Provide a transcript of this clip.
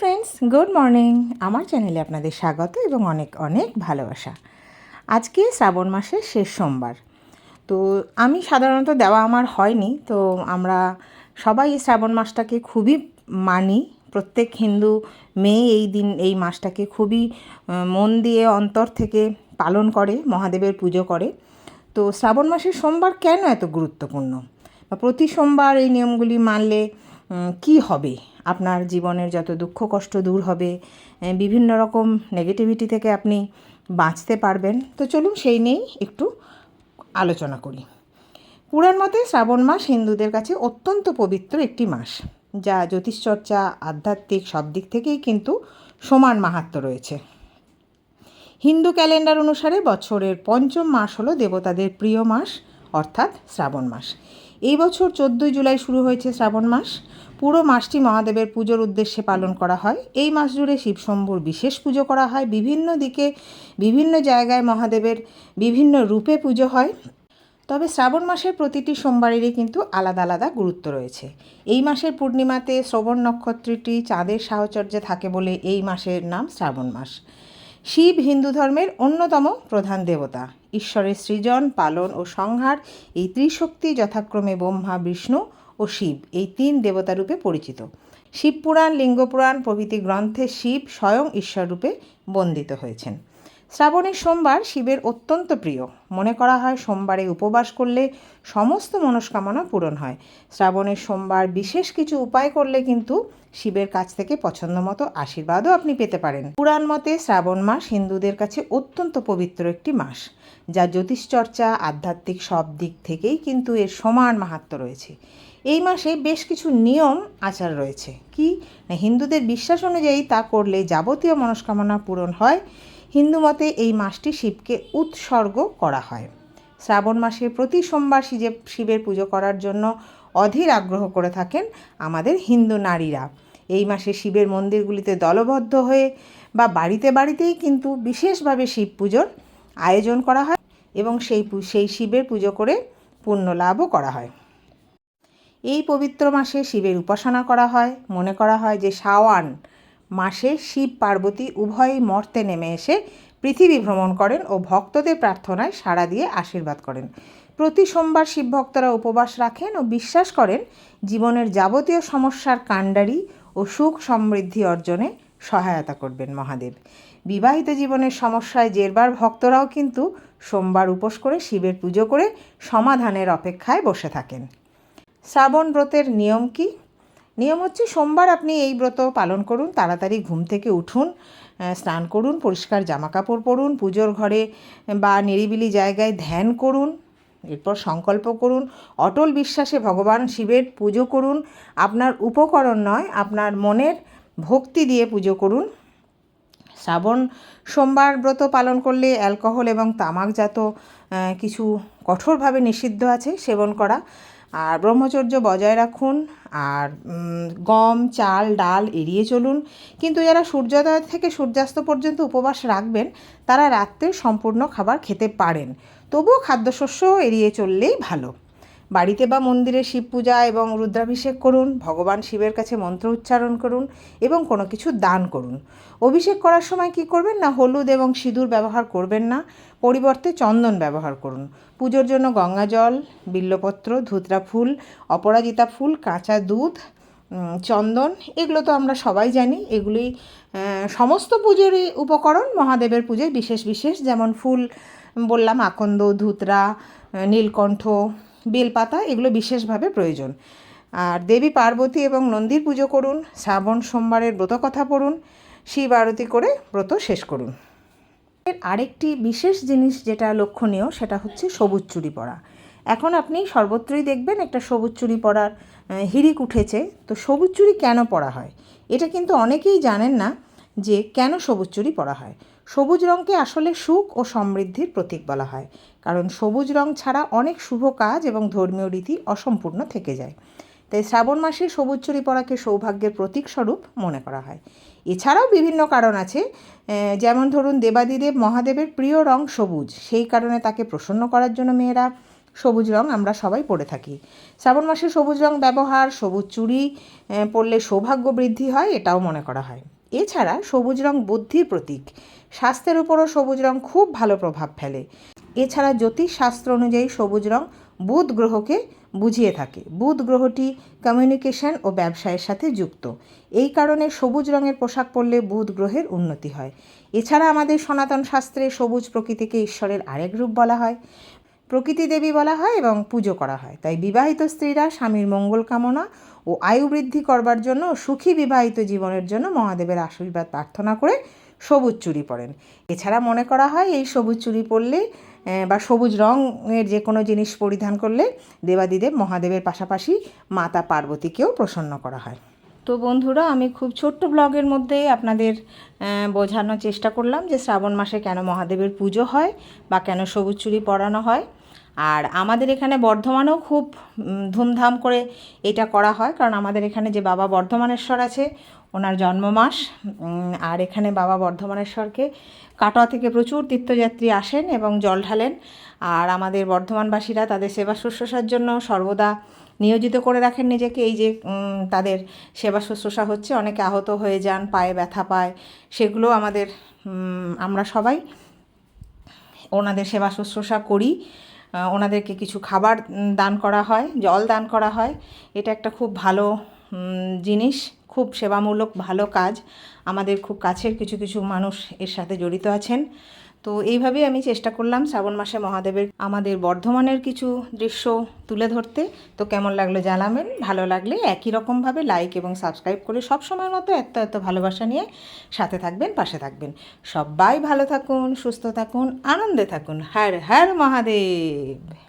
Friends, good morning. আমার চ্যানেলে আপনাদের স্বাগত এবং অনেক অনেক ভালোবাসা। আজকে শ্রাবণ মাসের শেষ সোমবার। তো আমি সাধারণত দেওয়া আমার হয়নি, তো আমরা সবাই এই শ্রাবণ মাসটাকে খুবই মানি। প্রত্যেক হিন্দু মেয়ে এই দিন, এই মাসটাকে খুবই মন দিয়ে অন্তর থেকে পালন করে, মহাদেবের পুজো করে। তো শ্রাবণ মাসের সোমবার কেন এত গুরুত্বপূর্ণ? বা প্রতি সোমবার এই নিয়মগুলি মানলে কি হবে? আপনার জীবনের যত দুঃখ কষ্ট দূর হবে বিভিন্ন রকম নেগেটিভিটি থেকে আপনি বাঁচতে পারবেন। তো চলুন সেই নিয়েই একটু আলোচনা করি। পুরাণ মতে শ্রাবণ মাস হিন্দুদের কাছে অত্যন্ত পবিত্র একটি মাস, যা জ্যোতিষচর্চা, আধ্যাত্মিক সব দিক থেকেই কিন্তু সমান মাহাত্ম্য রয়েছে। হিন্দু ক্যালেন্ডার অনুসারে বছরের পঞ্চম মাস হলো দেবতাদের প্রিয় মাস অর্থাৎ শ্রাবণ মাস। এই বছর চোদ্দোই জুলাই শুরু হয়েছে শ্রাবণ মাস। পুরো মাসটি মহাদেবের পুজোর উদ্দেশ্যে পালন করা হয়। এই মাস জুড়ে শিবশম্ভুর বিশেষ পুজো করা হয়। বিভিন্ন দিকে, বিভিন্ন জায়গায় মহাদেবের বিভিন্ন রূপে পুজো হয়। তবে শ্রাবণ মাসের প্রতিটি সোমবারেরই কিন্তু আলাদা আলাদা গুরুত্ব রয়েছে। এই মাসের পূর্ণিমাতে শ্রবণ নক্ষত্রটি চাঁদের সাহচর্যে থাকে বলে এই মাসের নাম শ্রাবণ মাস। শিব হিন্দু ধর্মের অন্যতম প্রধান দেবতা। ঈশ্বরের সৃজন, পালন ও সংহার এই ত্রিশক্তি যথাক্রমে ব্রহ্মা, বিষ্ণু ও শিব এই তিন দেবতারূপে পরিচিত। শিবপুরাণ, লিঙ্গপুরাণ প্রভৃতি গ্রন্থে শিব স্বয়ং ঈশ্বররূপে বন্দিত হয়েছেন। শ্রাবণের সোমবার শিবের অত্যন্ত প্রিয়। মনে করা হয় সোমবারে উপবাস করলে সমস্ত মনস্কামনা পূরণ হয়। শ্রাবণের সোমবার বিশেষ কিছু উপায় করলে কিন্তু শিবের কাছ থেকে পছন্দ মতো আশীর্বাদও আপনি পেতে পারেন। পুরাণ মতে শ্রাবণ মাস হিন্দুদের কাছে অত্যন্ত পবিত্র একটি মাস, যা জ্যোতিষচর্চা, আধ্যাত্মিক সব দিক থেকেই কিন্তু এর সমান মাহাত্ম্য রয়েছে। এই মাসে বেশ কিছু নিয়ম, আচার রয়েছে। কি? হিন্দুদের বিশ্বাস অনুযায়ী তা করলে যাবতীয় মনস্কামনা পূরণ হয়। হিন্দু মতে এই মাসটি শিবকে উৎসর্গ করা হয়। শ্রাবণ মাসে প্রতি সোমবার শিবে শিবের পুজো করার জন্য অধীর আগ্রহ করে থাকেন আমাদের হিন্দু নারীরা। এই মাসে শিবের মন্দিরগুলিতে দলবদ্ধ হয়ে বা বাড়িতে বাড়িতেই কিন্তু বিশেষভাবে শিব পুজোর আয়োজন করা হয় এবং সেই সেই শিবের পুজো করে পুণ্য লাভও করা হয়। এই পবিত্র মাসে শিবের উপাসনা করা হয়। মনে করা হয় যে শাওয়ান মাসে শিব পার্বতী উভয়ই মর্তে নেমে এসে পৃথিবী ভ্রমণ করেন ও ভক্তদের প্রার্থনায় সাড়া দিয়ে আশীর্বাদ করেন। প্রতি সোমবার শিব ভক্তরা উপবাস রাখেন ও বিশ্বাস করেন জীবনের যাবতীয় সমস্যার কাণ্ডারি ও সুখ সমৃদ্ধি অর্জনে সহায়তা করবেন মহাদেব। বিবাহিত জীবনের সমস্যায় জেরবার ভক্তরাও কিন্তু সোমবার উপোস করে শিবের পুজো করে সমাধানের অপেক্ষায় বসে থাকেন। শ্রাবণ ব্রতের নিয়ম কি? নিয়ম হচ্ছে সোমবার আপনি এই ব্রত পালন করুন, তাড়াতাড়ি ঘুম থেকে উঠুন স্নান করুন, পরিষ্কার জামাকাপড় পরুন, পুজোর ঘরে বা নিরিবিলি জায়গায় ধ্যান করুন, এরপর সংকল্প করুন, অটল বিশ্বাসে ভগবান শিবের পুজো করুন, আপনার উপকরণ নয়, আপনার মনের ভক্তি দিয়ে পুজো করুন। শ্রাবণ সোমবার ব্রত পালন করলে অ্যালকোহল এবং তামাকজাত কিছু কঠোরভাবে নিষিদ্ধ আছে, সেবন করা। আর ব্রহ্মচর্য বজায় রাখুন আর গম, চাল, ডাল এড়িয়ে চলুন। কিন্তু যারা সূর্যোদয় থেকে সূর্যাস্ত পর্যন্ত উপবাস রাখবেন, তারা রাত্রে সম্পূর্ণ খাবার খেতে পারেন। তবুও খাদ্যশস্য এড়িয়ে চললেই ভালো। বাড়িতে বা মন্দিরে শিব পূজা এবং রুদ্রাভিষেক করুন, ভগবান শিবের কাছে মন্ত্র উচ্চারণ করুন এবং কোনো কিছু দান করুন। অভিষেক করার সময় কি করবেন না? হলুদ এবং সিঁদুর ব্যবহার করবেন না। পরিবর্তে চন্দন ব্যবহার করুন। পুজোর জন্য গঙ্গা জল, বিল্লপত্র, ধুতরা ফুল, অপরাজিতা ফুল, কাঁচা দুধ চন্দন, এগুলো তো আমরা সবাই জানি। এগুলি সমস্ত পুজোরই উপকরণ মহাদেবের পুজোয় বিশেষ বিশেষ। যেমন ফুল বললাম, আকন্দ, ধুতরা নীলকণ্ঠ বেলপাতা এগুলো বিশেষভাবে প্রয়োজন। আর দেবী পার্বতী এবং নন্দীর পুজো করুন, শ্রাবণ সোমবারের ব্রতকথা পড়ুন, শিব আরতি করে ব্রত শেষ করুন। এর আরেকটি বিশেষ জিনিস যেটা লক্ষণীয়, সেটা হচ্ছে সবুজ চুড়ি পরা এখন আপনি সর্বত্রই দেখবেন একটা সবুজ চুড়ি পরার হিড়িক উঠেছে। তো সবুজ চুড়ি কেন পরা হয়? এটা কিন্তু অনেকেই জানেন না যে কেন সবুজ চুড়ি পরা হয়। সবুজ রঙকে আসলে সুখ ও সমৃদ্ধির প্রতীক বলা হয় কারণ সবুজ রং ছাড়া অনেক শুভ কাজ এবং ধর্মীয় রীতি অসম্পূর্ণ থেকে যায়। তাই শ্রাবণ মাসে সবুজ চুরি পরাকে সৌভাগ্যের প্রতীক স্বরূপ মনে করা হয়। এছাড়াও বিভিন্ন কারণ আছে যেমন ধরুন দেবাদিদেব মহাদেবের প্রিয় রং সবুজ সেই কারণে তাকে প্রসন্ন করার জন্য মেয়েরা সবুজ রং আমরা সবাই পরে থাকি। শ্রাবণ মাসে সবুজ রং ব্যবহার সবুজ আহ, পরলে সৌভাগ্য বৃদ্ধি হয় এটাও মনে করা হয়। এছাড়া সবুজ রং বুদ্ধির প্রতীক। স্বাস্থ্যের উপরও সবুজ রং খুব ভালো প্রভাব ফেলে। এছাড়া জ্যোতিষ শাস্ত্র অনুযায়ী সবুজ রং বুধ গ্রহকে বুঝিয়ে থাকে। বুধ গ্রহটি কমিউনিকেশন ও ব্যবসায়ের সাথে যুক্ত। এই কারণে সবুজ রঙের পোশাক পরলে বুধ গ্রহের উন্নতি হয়। এছাড়া আমাদের সনাতন শাস্ত্রে সবুজ প্রকৃতিকে ঈশ্বরের আরেক রূপ বলা হয়। প্রকৃতি দেবী বলা হয় এবং পুজো করা হয়। তাই বিবাহিত স্ত্রীরা স্বামীর মঙ্গল কামনা ও আয়ু বৃদ্ধি করবার জন্য সুখী বিবাহিত জীবনের জন্য মহাদেবের আশীর্বাদ প্রার্থনা করে সবুজ চুরি পরেন। এছাড়া মনে করা হয় এই সবুজ চুড়ি পরলে বা সবুজ রঙের যে কোনো জিনিস পরিধান করলে দেবাদিদেব মহাদেবের পাশাপাশি মাতা পার্বতীকেও প্রসন্ন করা হয়। তো বন্ধুরা, আমি খুব ছোট্ট ব্লগের মধ্যে আপনাদের বোঝানোর চেষ্টা করলাম যে শ্রাবণ মাসে কেন মহাদেবের পুজো হয় বা কেন সবুজ চুরি পরানো হয়। আর আমাদের এখানে বর্ধমানেও খুব ধুমধাম করে এটা করা হয়, কারণ আমাদের এখানে যে বাবা বর্ধমানেশ্বর আছে, ওনার জন্মমাস আর এখানে বাবা বর্ধমানেশ্বরকে কাটোয়া থেকে প্রচুর তীর্থযাত্রী আসেন এবং জল ঢালেন। আর আমাদের বর্ধমানবাসীরা তাদের সেবা শুশ্রূষার জন্য সর্বদা নিয়োজিত করে রাখেন নিজেকে। এই যে তাদের সেবা শুশ্রূষা হচ্ছে, অনেকে আহত হয়ে যান, পায়ে ব্যথা পায়, সেগুলো আমাদের আমরা সবাই ওনাদের সেবা শুশ্রূষা করি। ওনাদেরকে কিছু খাবার দান করা হয়, জল দান করা হয়। এটা একটা খুব ভালো জিনিস, খুব সেবামূলক, ভালো কাজ। আমাদের খুব কাছের কিছু কিছু মানুষ এর সাথে জড়িত আছেন। তো এইভাবেই আমি চেষ্টা করলাম শ্রাবণ মাসে মহাদেবের আমাদের বর্ধমানের কিছু দৃশ্য তুলে ধরতে। তো কেমন লাগল জানাবেন। ভালো লাগলে একই রকমভাবে লাইক এবং সাবস্ক্রাইব করে সব সময় মতো এত এত ভালোবাসা নিয়ে সাথে থাকবেন, পাশে থাকবেন। সবাই ভালো থাকুন, সুস্থ থাকুন, আনন্দে থাকুন। হ্যার হ্যার মহাদেব।